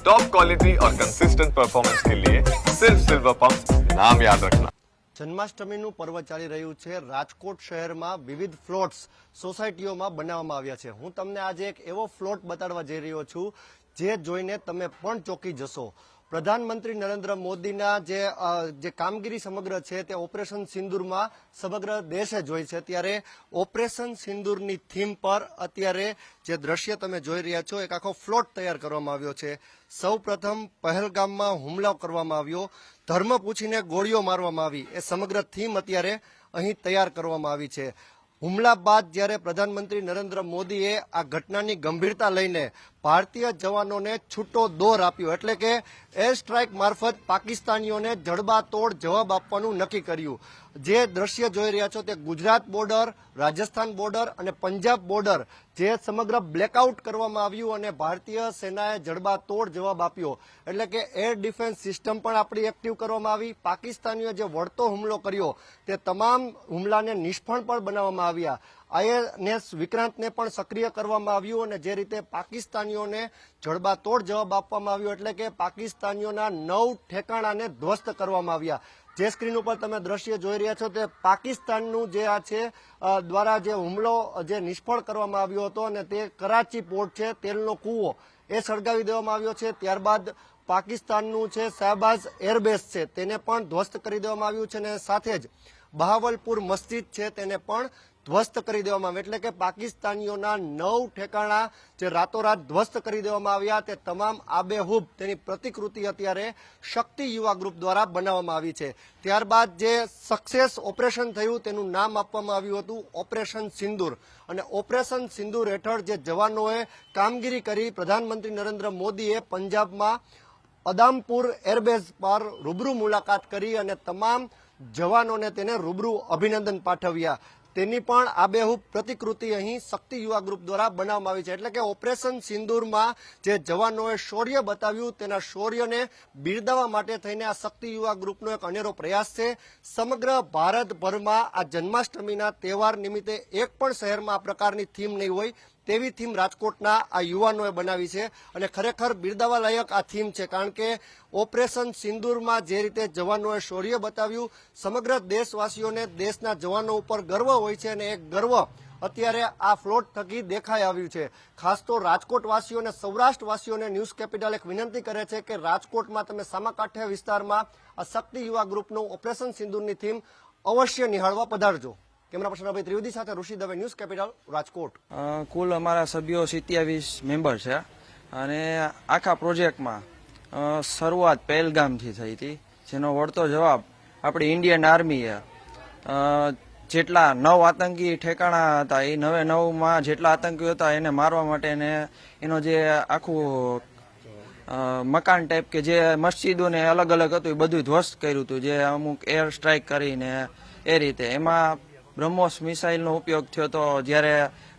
Top quality और consistent performance के लिए सिर्फ सिल्वर पंप नाम याद रखना જન્માષ્ટમીનું પર્વ ચાલી રહ્યું છે રાજકોટ શહેરમાં વિવિધ ફ્લોટ્સ સોસાયટીઓમાં બનાવવામાં આવ્યા છે હું તમને આજે એક એવો ફ્લોટ બતાડવા જઈ રહ્યો છું જે જોઈને તમે પણ ચોંકી જશો પ્રધાનમંત્રી નરેન્દ્ર મોદીના જે કામગીરી સમગ્ર છે તે ઓપરેશન સિંદૂરમાં સમગ્ર દેશે જોઈ છે. ત્યારે ઓપરેશન સિંદૂરની થીમ પર અત્યારે જે દ્રશ્ય તમે જોઈ રહ્યા છો, એક આખો ફ્લોટ તૈયાર કરવામાં આવ્યો છે. સૌ પ્રથમ પહેલગામમાં હુમલો કરવામાં આવ્યો. ધર્મ પૂછીને ગોળીઓ મારવામાં આવી. એ સમગ્ર થીમ અત્યારે અહીં તૈયાર કરવામાં આવી છે. હુમલા બાદ જ્યારે પ્રધાનમંત્રી નરેન્દ્ર મોદીએ આ ઘટનાની ગંભીરતા લઈને ભારતીય જવાનોને છૂટો દોર આપ્યો એટલે કે એર સ્ટ્રાઇક મારફત પાકિસ્તાનીઓને જડબાતોડ જવાબ આપવાનું નક્કી કર્યું. જે દ્રશ્ય જોઈ રહ્યા છો તે ગુજરાત બોર્ડર, રાજસ્થાન બોર્ડર અને પંજાબ બોર્ડર જે સમગ્ર બ્લેકઆઉટ કરવામાં આવ્યું અને ભારતીય સેનાએ જડબાતોડ જવાબ આપ્યો. એટલે કે એર ડિફેન્સ સિસ્ટમ પણ આપણી એક્ટિવ કરવામાં આવી. પાકિસ્તાનીઓએ જે વળતો હુમલો કર્યો તે તમામ હુમલાને નિષ્ફળ પણ બનાવવામાં આવ્યા. આઈએનએસ વિક્રાંતને પણ સક્રિય કરવામાં આવ્યું અને જે રીતે પાકિસ્તાનીઓને જડબાતોડ જવાબ આપવામાં આવ્યો એટલે કે પાકિસ્તાનીઓના નવ ઠેકાણાને ધ્વસ્ત કરવામાં આવ્યા. જે સ્ક્રીન ઉપર તમે દ્રશ્ય જોઈ રહ્યા છો તે પાકિસ્તાનનું જે આ છે દ્વારા જે હુમલો જે નિષ્ફળ કરવામાં આવ્યો હતો અને તે કરાચી પોર્ટ છે, તેલનો કૂવો એ સળગાવી દેવામાં આવ્યો છે. ત્યારબાદ પાકિસ્તાનનું છે શાહબાઝ એરબેસ છે, તેને પણ ધ્વસ્ત કરી દેવામાં આવ્યું છે અને સાથે જ બહાવલપુર મસ્જિદ છે, તેને પણ ધ્વસ્ત કરી દેવામાં આવે. એટલે કે પાકિસ્તાનીઓના નવ ઠેકાણા જે રાતોરાત ધ્વસ્ત કરી દેવામાં આવ્યા, તે તમામ આબેહૂબ તેની પ્રતિકૃતિ અત્યારે શક્તિ યુવા ગ્રુપ દ્વારા બનાવવામાં આવી છે. ત્યારબાદ જે સક્સેસ ઓપરેશન થયું, તેનું નામ આપવામાં આવ્યું હતું ઓપરેશન સિંદૂર. અને ઓપરેશન સિંદૂર હેઠળ જે જવાનોએ કામગીરી કરી, પ્રધાનમંત્રી નરેન્દ્ર મોદીએ પંજાબમાં અદામપુર એરબેઝ પર રૂબરૂ મુલાકાત કરી અને તમામ જવાનોને તેને રૂબરૂ અભિનંદન પાઠવ્યા. તેની પણ આબેહૂબ પ્રતિકૃતિ અહીં શક્તિ યુવા ગ્રુપ દ્વારા બનાવવામાં આવી છે. એટલે કે ઓપરેશન સિંદૂરમાં જે જવાનોએ શૌર્ય બતાવ્યું, તેના શૌર્યને બિરદાવવા માટે થઈને આ શક્તિ યુવા ગ્રુપનો એક અનેરો પ્રયાસ છે. સમગ્ર ભારતભરમાં આ જન્માષ્ટમીના તહેવાર નિમિત્તે એક પણ શહેરમાં આ પ્રકારની થીમ નહીં હોય. તેવી થીમ રાજકોટના આ યુવાનોએ બનાવી છે અને ખરેખર બિરદાવા લાયક આ થીમ છે, કારણ કે ઓપરેશન સિંદૂરમાં જે રીતે જવાનોએ શૌર્ય બતાવ્યું, સમગ્ર દેશવાસીઓને દેશના જવાનો ઉપર ગર્વ હોય છે અને એ ગર્વ અત્યારે આ ફ્લોટ થકી દેખાઈ આવ્યું છે. ખાસ તો રાજકોટવાસીઓ અને સૌરાષ્ટ્રવાસીઓને ન્યૂઝ કેપિટલ એક વિનંતી કરે છે કે રાજકોટમાં તમે સામાકાંઠા વિસ્તારમાં આ શક્તિ યુવા ગ્રુપનું ઓપરેશન સિંદૂરની થીમ અવશ્ય નિહાળવા પધારજો. કેમેરા પર્સન ત્રિવેદી સાથે ઋષિ દવે ન્યૂઝ કેપિટલ, રાજકોટ. કુલ અમારા સભ્યો સિત્યાવીસ મેમ્બર છે. અને આખા પ્રોજેક્ટમાં શરૂઆત પહેલગામથી થઈ હતી. જેનો વળતો જવાબ આપણી ઇન્ડિયન આર્મીએ જેટલા નવ આતંકી ઠેકાણા હતા, એ નવે નવમાં જેટલા આતંકીઓ હતા, એને મારવા માટે ને એનો જે આખું મકાન ટાઈપ કે જે મસ્જિદોને અલગ અલગ હતું, એ બધું ધ્વસ્ત કર્યું હતું, જે અમુક એર સ્ટ્રાઇક કરીને એ રીતે. એમાં બ્રહ્મોસ મિસાઇલનો ઉપયોગ થયો હતો જ્યારે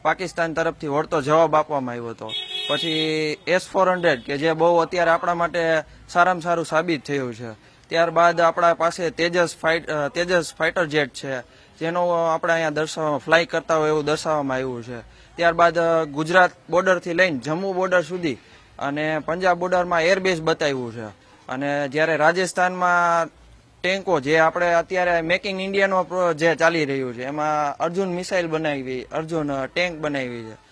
પાકિસ્તાન તરફથી વળતો જવાબ આપવામાં આવ્યો હતો. પછી એસ ફોર હંડ્રેડ કે જે બહુ અત્યારે આપણા માટે સારામાં સારું સાબિત થયું છે. ત્યારબાદ આપણા પાસે Tejas fight Tejas fighter jet છે, જેનો આપણે અહીંયા દર્શાવવા ફ્લાય કરતા હોય એવું દર્શાવવામાં આવ્યું છે. ત્યારબાદ ગુજરાત બોર્ડરથી લઈને જમ્મુ બોર્ડર સુધી અને પંજાબ બોર્ડરમાં એરબેઝ બતાવ્યું છે. અને જ્યારે રાજસ્થાનમાં ટેન્કો જે આપણે અત્યારે મેકિંગ ઇન્ડિયાનો જે ચાલી રહ્યું છે, એમાં અર્જુન મિસાઇલ બનાવી, અર્જુન ટેન્ક બનાવી છે.